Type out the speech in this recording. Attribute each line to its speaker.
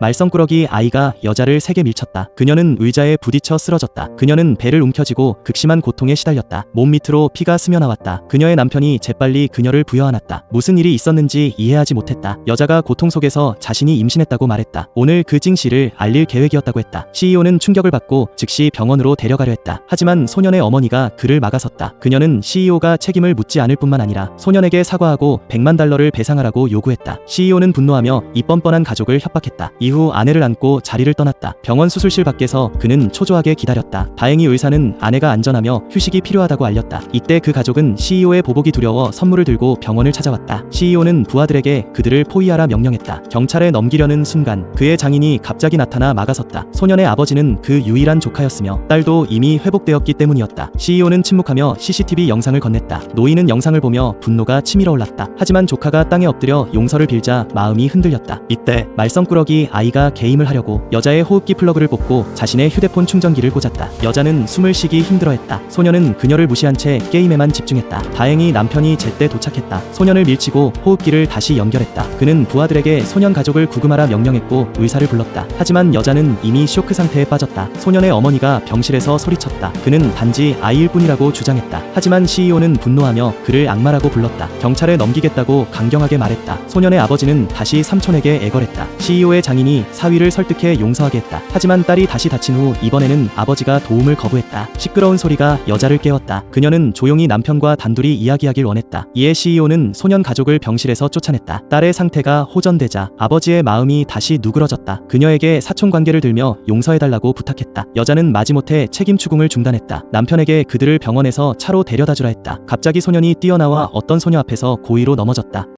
Speaker 1: 말썽꾸러기 아이가 여자를 세게 밀쳤다. 그녀는 의자에 부딪혀 쓰러졌다. 그녀는 배를 움켜쥐고 극심한 고통에 시달렸다. 몸 밑으로 피가 스며나왔다. 그녀의 남편이 재빨리 그녀를 부여안았다. 무슨 일이 있었는지 이해하지 못했다. 여자가 고통 속에서 자신이 임신했다고 말했다. 오늘 그 징씨를 알릴 계획이었다고 했다. CEO는 충격을 받고 즉시 병원으로 데려가려 했다. 하지만 소년의 어머니가 그를 막아섰다. 그녀는 CEO가 책임을 묻지 않을 뿐만 아니라 소년에게 사과하고 100만 달러를 배상하라고 요구했다. CEO는 분노하며 이 뻔뻔한 가족을 협박했다. 이후 아내를 안고 자리를 떠났다. 병원 수술실 밖에서 그는 초조하게 기다렸다. 다행히 의사는 아내가 안전하며 휴식이 필요하다고 알렸다. 이때 그 가족은 CEO의 보복이 두려워 선물을 들고 병원을 찾아왔다. CEO는 부하들에게 그들을 포위하라 명령했다. 경찰에 넘기려는 순간 그의 장인이 갑자기 나타나 막아섰다. 소년의 아버지는 그 유일한 조카였으며 딸도 이미 회복되었기 때문이었다. CEO는 침묵하며 CCTV 영상을 건넸다. 노인은 영상을 보며 분노가 치밀어 올랐다. 하지만 조카가 땅에 엎드려 용서를 빌자 마음이 흔들렸다. 이때 말썽꾸러기 아 이가 개임을 하려고 여자의 호흡기 플러그를 뽑고 자신의 휴대폰 충전기를 꽂았다. 여자는 숨을 쉬기 힘들어했다. 소년은 그녀를 무시한 채 게임에만 집중했다. 다행히 남편이 제때 도착했다. 소년을 밀치고 호흡기를 다시 연결했다. 그는 부하들에게 소년 가족을 구금하라 명령했고 의사를 불렀다. 하지만 여자는 이미 쇼크 상태에 빠졌다. 소년의 어머니가 병실에서 소리쳤다. 그는 단지 아이일 뿐이라고 주장했다. 하지만 CEO는 분노하며 그를 악마라고 불렀다. 경찰에 넘기겠다고 강경하게 말했다. 소년의 아버지는 다시 삼촌에게 애걸했다. CEO의 장인 이 사위를 설득해 용서하게 했다. 하지만 딸이 다시 다친 후 이번에는 아버지가 도움을 거부했다. 시끄러운 소리가 여자를 깨웠다. 그녀는 조용히 남편과 단둘이 이야기하길 원했다. 이에 CEO는 소년 가족을 병실에서 쫓아냈다. 딸의 상태가 호전되자 아버지의 마음이 다시 누그러졌다. 그녀에게 사촌 관계를 들며 용서해달라고 부탁했다. 여자는 마지못해 책임 추궁을 중단했다. 남편에게 그들을 병원에서 차로 데려다주라 했다. 갑자기 소년이 뛰어나와 어떤 소녀 앞에서 고의로 넘어졌다.